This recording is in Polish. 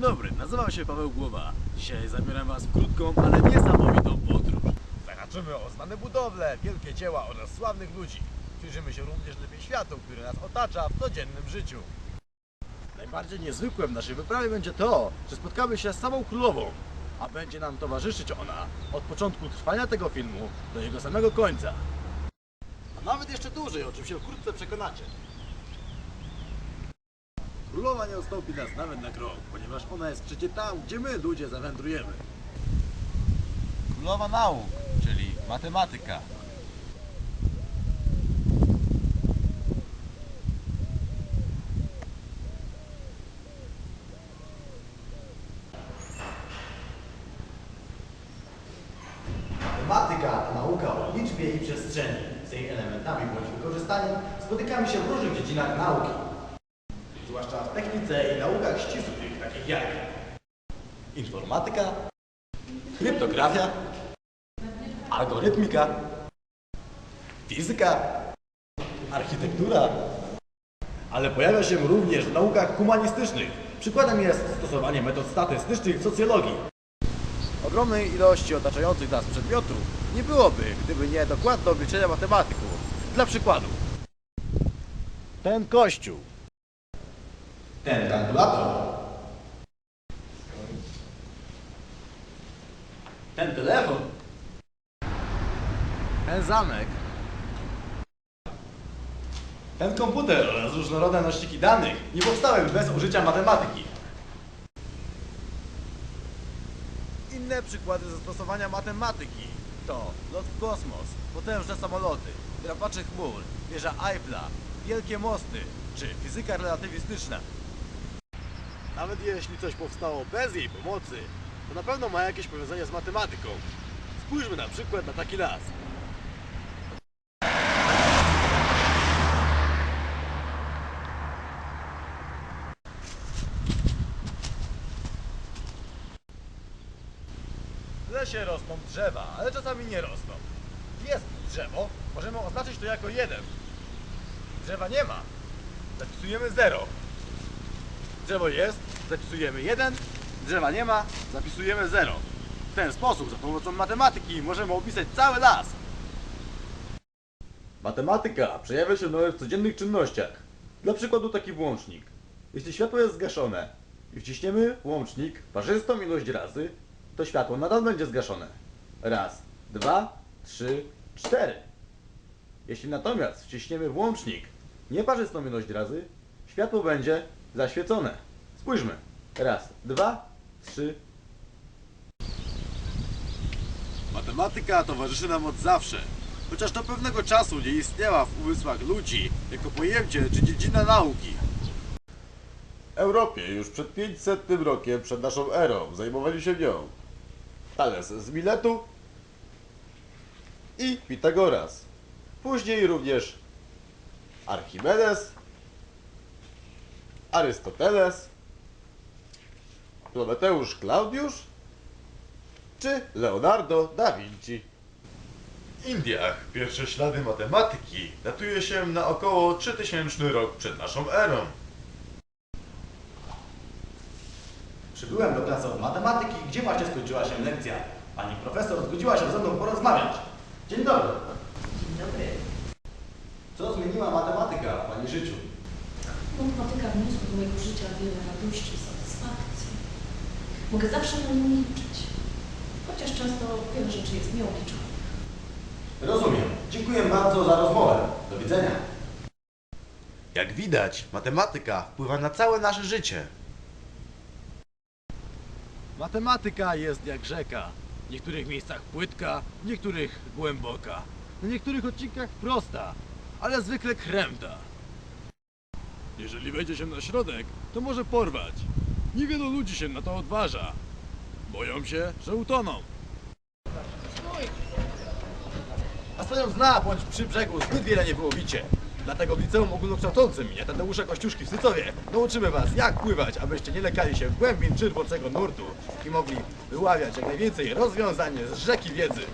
Dzień dobry, nazywam się Paweł Głowa. Dzisiaj zabieram Was w krótką, ale niesamowitą podróż. Zahaczymy o znane budowle, wielkie dzieła oraz sławnych ludzi. Przyjrzymy się również lepiej światu, który nas otacza w codziennym życiu. Najbardziej niezwykłe w naszej wyprawie będzie to, że spotkamy się z samą królową, a będzie nam towarzyszyć ona od początku trwania tego filmu do jego samego końca. A nawet jeszcze dłużej, o czym się wkrótce przekonacie. Królowa nie odstąpi nas nawet na krok, ponieważ ona jest przecie tam, gdzie my ludzie zawędrujemy. Królowa nauk, czyli matematyka. Matematyka to nauka o liczbie i przestrzeni. Z jej elementami bądź wykorzystaniem spotykamy się w różnych dziedzinach nauki. Technice i naukach ścisłych, takich jak informatyka, kryptografia, algorytmika, fizyka, architektura, ale pojawia się również w naukach humanistycznych. Przykładem jest stosowanie metod statystycznych w socjologii. Ogromnej ilości otaczających nas przedmiotów nie byłoby, gdyby nie dokładne obliczenia matematyków. Dla przykładu. Ten kościół, Ten kalkulator, ten telefon, ten zamek, ten komputer oraz różnorodne nośniki danych nie powstały bez użycia matematyki. Inne przykłady zastosowania matematyki to lot w kosmos, potężne samoloty, drapacze chmur, wieża Eiffla, wielkie mosty czy fizyka relatywistyczna. Nawet jeśli coś powstało bez jej pomocy, to na pewno ma jakieś powiązanie z matematyką. Spójrzmy na przykład na taki las. W lesie rosną drzewa, ale czasami nie rosną. Jest drzewo, możemy oznaczyć to jako jeden. Drzewa nie ma. Zapisujemy zero. Drzewo jest, zapisujemy 1, drzewa nie ma, zapisujemy 0. W ten sposób, za pomocą matematyki, możemy opisać cały las. Matematyka przejawia się nawet w codziennych czynnościach. Dla przykładu taki włącznik. Jeśli światło jest zgaszone i wciśniemy włącznik parzystą ilość razy, to światło nadal będzie zgaszone. Raz, dwa, trzy, cztery. Jeśli natomiast wciśniemy włącznik nieparzystą ilość razy, światło będzie zaświecone. Spójrzmy. Raz, dwa, trzy, Matematyka towarzyszy nam od zawsze, chociaż do pewnego czasu nie istniała w umysłach ludzi jako pojęcie czy dziedzina nauki. W Europie już przed 500 rokiem przed naszą erą zajmowali się nią Thales z Miletu i Pitagoras. Później również Archimedes, Arystoteles, Prometeusz Klaudiusz czy Leonardo da Vinci. W Indiach pierwsze ślady matematyki datuje się na około 3000 rok przed naszą erą. Przybyłem do klasy od matematyki, gdzie właśnie skończyła się lekcja. Pani profesor zgodziła się ze mną porozmawiać. Dzień dobry. Dzień dobry. Co zmieniła matematyka w Pani życiu? Matematyka wniosła do mojego życia wiele radości. Mogę zawsze na nią liczyć. Chociaż często wiele rzeczy jest nieobliczonych. Rozumiem. Dziękuję bardzo za rozmowę. Do widzenia. Jak widać, matematyka wpływa na całe nasze życie. Matematyka jest jak rzeka. W niektórych miejscach płytka, w niektórych głęboka. Na niektórych odcinkach prosta, ale zwykle kręta. Jeżeli wejdzie się na środek, to może porwać. Niewielu ludzi się na to odważa. Boją się, że utoną. A stojąc na bądź przy brzegu zbyt wiele nie wyłowicie. Dlatego w liceum ogólnokształcącym imienia Tadeusza Kościuszki w Sycowie nauczymy was jak pływać, abyście nie lekali się w głębi czerwocego nurtu i mogli wyławiać jak najwięcej rozwiązań z rzeki wiedzy.